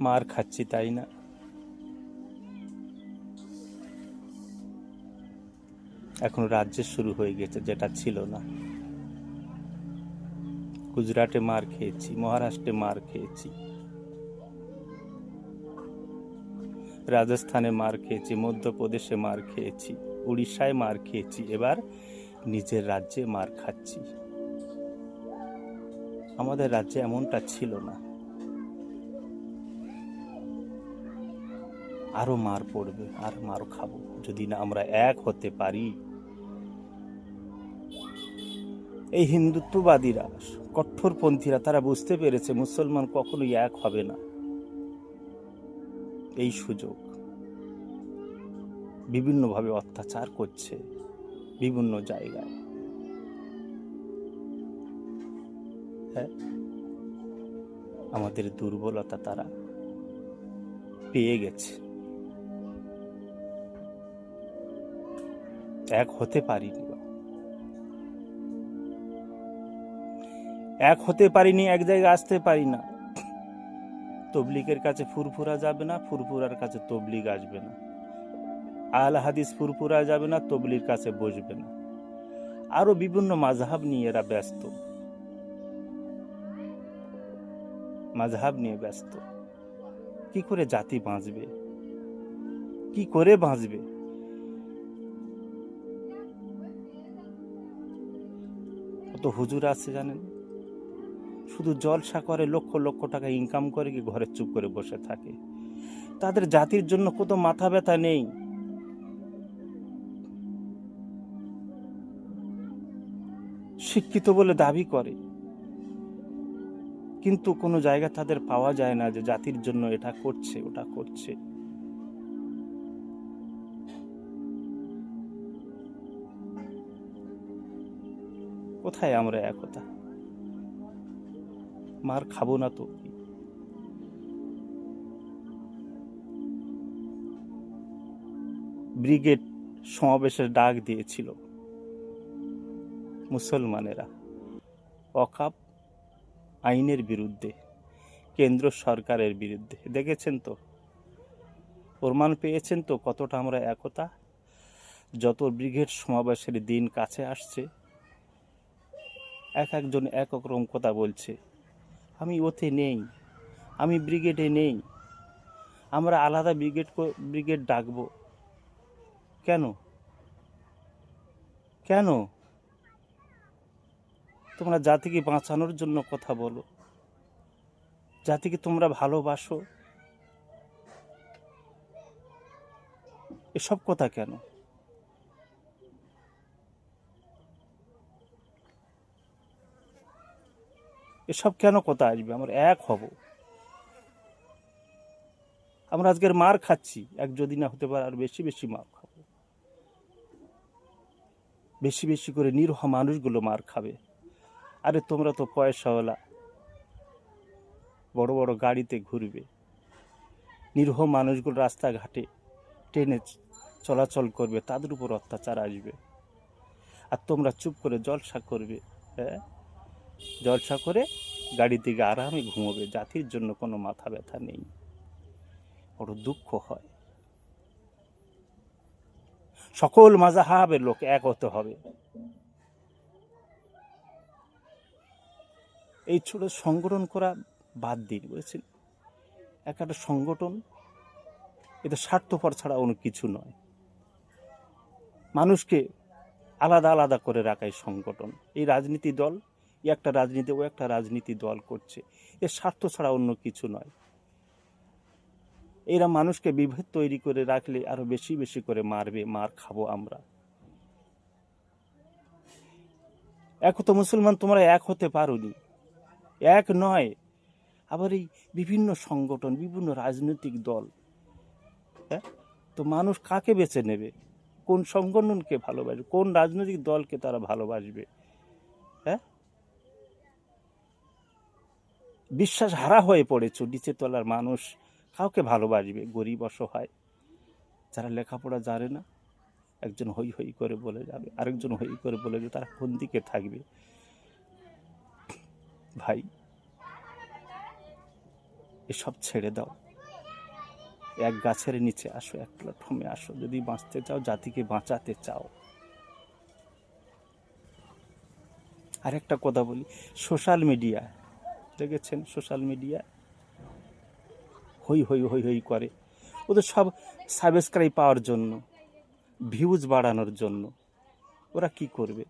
মার খাচ্ছি, তাই না? এখন রাজ্যে শুরু হয়ে গেছে, যেটা ছিল না। গুজরাটে মার খেয়েছি, মহারাষ্ট্রে মার খেয়েছি। রাজস্থানে মার খেয়েছি, মধ্যপ্রদেশে মার খেয়েছি, উড়িষ্যায় মার খেয়েছি, এবার নিজের রাজ্যে মার খাচ্ছি। আমাদের রাজ্যে এমনটা ছিল না। আরও মার পড়বে, আর মার খাব। যদি না আমরা এক হতে পারি। এই হিন্দুত্ববাদীরা কঠোরপন্থীরা তারা বুঝতে পেরেছে মুসলমান কখনোই এক হবে না। এই সুযোগ বিভিন্নভাবে অত্যাচার করছে বিভিন্ন জায়গায়। হ্যাঁ? আমাদের দুর্বলতা তারা পেয়ে গেছে। এক হতে পারিনি। এক হতে পারিনি, এক জায়গায় আসতে পারি না। তবলিগের কাছে ফুরফুরা যাবে না, ফুরফুরার কাছে তবলিগ আসবে না। আল হাদিস ফুরফুরা যাবে না তবলির কাছে বসবে না। আরও বিভিন্ন মাঝহাব নিয়ে এরা ব্যস্ত। মাঝহাব নিয়ে ব্যস্ত। কি করে জাতি বাঁচবে? কি করে বাঁচবে? কত হুজুর আছে জানেন? শুধু জলসা করে লক্ষ লক্ষ টাকা ইনকাম করে কি ঘরে চুপ করে বসে থাকে? তাদের জাতির জন্য কত মাথা ব্যথা নেই। শিক্ষিত বলে দাবি করে। কিন্তু কোনো জায়গা তাদের পাওয়া যায় না যে জাতির জন্য এটা করছে, ওটা করছে। কোথায় আমরা একতা মার খাব না তো। ব্রিগেড সমাবেশের ডাক দিয়েছিল মুসলমানেরা। অকাপ আইনের বিরুদ্ধে, কেন্দ্র সরকারের বিরুদ্ধে। দেখেছেন তো? প্রমাণ পেয়েছেন তো কতটা আমরা একতা যত ব্রিগেড সমাবেশের দিন কাছে আসছে এক একজন এক এক রকম কথা বলছে। আমি ওতে নেই, আমি ব্রিগেডে নেই। আমরা আলাদা ব্রিগেড ব্রিগেড ডাকবো। কেন? কেন? তোমরা জাতিকে বাঁচানোর জন্য কথা বলো। জাতিকে তোমরা ভালোবাসো। এসব কথা কেন? এসব কেন কথা আসবে? আমরা এক হব। আমরা আজকের মার খাচ্ছি। এক যদি না হতে পারে, আর বেশি বেশি মার খাব। বেশি বেশি করে নিরহ মানুষগুলো মার খাবে। আরে তোমরা তো পয়সাওয়ালা। বড় বড় গাড়িতে ঘুরবে। নিরহ মানুষগুলো রাস্তাঘাটে ট্রেনে চলাচল করবে। তাদের উপর অত্যাচার আসবে। আর তোমরা চুপ করে জলসা করবে। হ্যাঁ? জলসা করে গাড়ির দিকে আরামে ঘুমোবে, জাতির জন্য কোনো মাথা ব্যথা নেই। বড় দুঃখ হয়। সকল মাজাহাবের লোক এক হতে হবে। এই ছোট সংগঠন করা বাদ দিন, বুঝেছেন? এক একটা সংগঠন এটা স্বার্থপর ছাড়া অন্য কিছু নয়। মানুষকে আলাদা আলাদা করে রাখা এই সংগঠন। এই রাজনীতি দল একটা রাজনীতি, ও একটা রাজনীতি দল করছে। এর স্বার্থ ছাড়া অন্য কিছু নয়। এরা মানুষকে বিভেদ তৈরি করে রাখলে আরও বেশি বেশি করে মারবে, মার খাব আমরা। এক তো মুসলমান, তোমরা এক হতে পারোনি। এক নয়, আবার এই বিভিন্ন সংগঠন, বিভিন্ন রাজনৈতিক দল হ্যাঁ? তো মানুষ কাকে বেছে নেবে? কোন সংগঠনকে ভালোবাসবে? কোন রাজনৈতিক দলকে তারা ভালোবাসবে? বিশ্বাস হারা হয়ে পড়েছ নিচে তলার মানুষ কাউকে ভালোবাসবে, গরিব, অসহায়। যারা লেখাপড়া জানে না, একজন হই হই করে বলে যাবে, আরেকজন হই করে বলে যাবে, তারা কোন দিকে থাকবে? ভাই, এসব ছেড়ে দাও। এক গাছের নিচে আসো, এক প্ল্যাটফর্মে আসো। যদি বাঁচতে চাও, জাতিকে বাঁচাতে চাও। আর একটা কথা বলি সোশ্যাল মিডিয়া দেখেছেন সোশ্যাল মিডিয়া হই হই হই হই করে। ওদের সব সাবস্ক্রাইব পাওয়ার জন্য ভিউজ বাড়ানোর জন্য। ওরা কি করবে?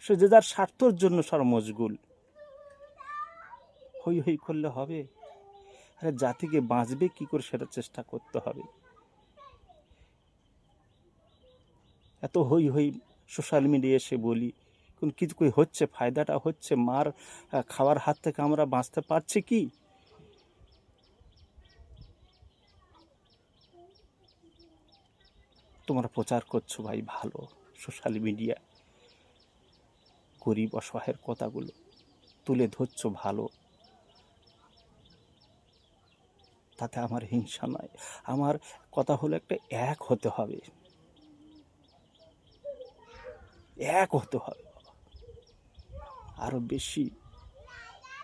সে যে যার স্বার্থর জন্য সব মশগুল। হই হই করলে হবে? আরে জাতিকে বাঁচবে কি করে সেটা চেষ্টা করতে হবে। এত হই হই সোশ্যাল মিডিয়া এসে বলি কিছু হচ্ছে, ফায়দাটা হচ্ছে, মার খাওয়ার হাত থেকে আমরা বাঁচতে পারছি কি? তোমরা প্রচার করছ ভাই ভালো, সোশ্যাল মিডিয়া, গরিব অসহায়ের কথাগুলো তুলে ধরছো ভালো। তাতে আমার হিংসা নয়, আমার কথা হলো একটা এক হতে হবে। এক হতে হবে। বাবা। আরও বেশি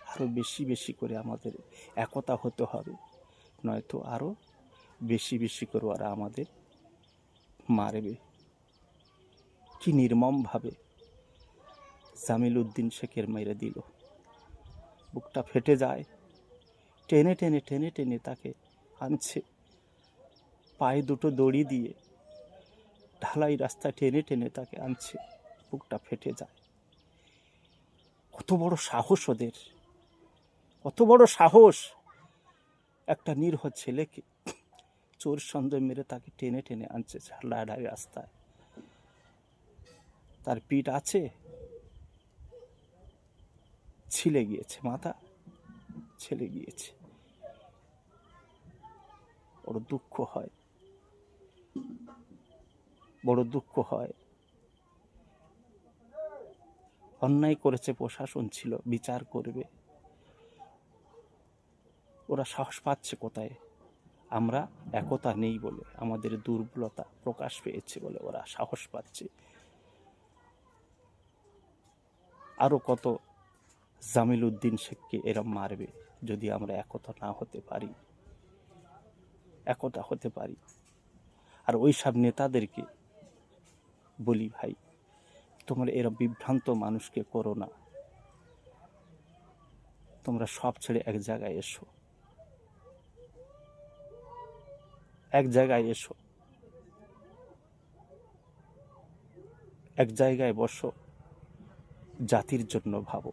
আরও বেশি বেশি করে আমাদের একতা হতে হবে। নয়তো আরও বেশি বেশি করে ওরা আমাদের মারবে। কি নির্মমভাবে জামিল উদ্দিন শেখের মেরে দিল। বুকটা ফেটে যায়। টেনে টেনে টেনে টেনে তাকে আনছে। পায়ে দুটো দড়ি দিয়ে ঢালাই রাস্তা টেনে টেনে তাকে আনছে। বুকটা ফেটে যায়। কত বড় সাহস ওদের। কত বড় সাহস একটা নিরহ ছেলেকে চোর সন্দেহ মেরে তাকে টেনে টেনে আনছে ঢালাই রাস্তায়। তার পিঠ আছে, ছিলে গিয়েছে, মাথা ছেলে গিয়েছে। বড় দুঃখ হয়, বড় দুঃখ হয়। অন্যায় করেছে প্রশাসন ছিল, বিচার করবে। ওরা সাহস পাচ্ছে কোথায়? আমরা একতা নেই বলে, আমাদের দুর্বলতা প্রকাশ পেয়েছে বলে ওরা সাহস পাচ্ছে। আরও কত জামিল উদ্দিন শেখকে এরম মারবে যদি আমরা একতা না হতে পারি? একতা হতে পারি। আর ওই সব নেতাদেরকে বলি ভাই তোমরা এরা বিভ্রান্ত মানুষকে করো না। তোমরা সব ছেড়ে এক জায়গায় এসো। এক জায়গায় এসো। এক জায়গায় বসো। জাতির জন্য ভাবো।